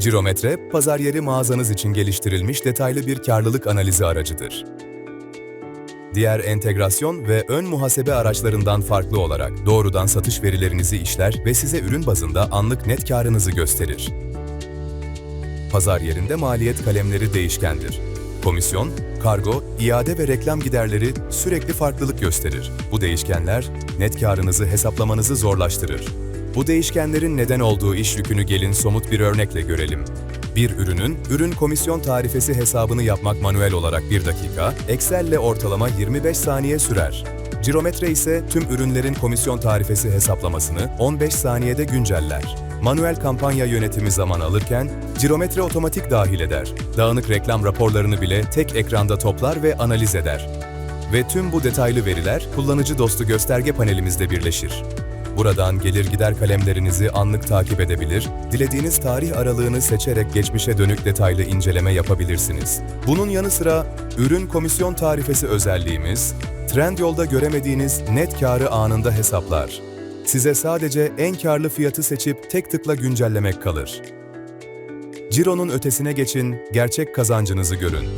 Cirometre, pazar yeri mağazanız için geliştirilmiş detaylı bir karlılık analizi aracıdır. Diğer entegrasyon ve ön muhasebe araçlarından farklı olarak doğrudan satış verilerinizi işler ve size ürün bazında anlık net karınızı gösterir. Pazar yerinde maliyet kalemleri değişkendir. Komisyon, kargo, iade ve reklam giderleri sürekli farklılık gösterir. Bu değişkenler net karınızı hesaplamanızı zorlaştırır. Bu değişkenlerin neden olduğu iş yükünü gelin somut bir örnekle görelim. Bir ürünün ürün komisyon tarifesi hesabını yapmak manuel olarak 1 dakika, Excel ile ortalama 25 saniye sürer. Cirometre ise tüm ürünlerin komisyon tarifesi hesaplamasını 15 saniyede günceller. Manuel kampanya yönetimi zaman alırken, Cirometre otomatik dahil eder. Dağınık reklam raporlarını bile tek ekranda toplar ve analiz eder. Ve tüm bu detaylı veriler kullanıcı dostu gösterge panelimizde birleşir. Buradan gelir gider kalemlerinizi anlık takip edebilir, dilediğiniz tarih aralığını seçerek geçmişe dönük detaylı inceleme yapabilirsiniz. Bunun yanı sıra ürün komisyon tarifesi özelliğimiz, Trendyol'da göremediğiniz net karı anında hesaplar. Size sadece en karlı fiyatı seçip tek tıkla güncellemek kalır. Ciro'nun ötesine geçin, gerçek kazancınızı görün.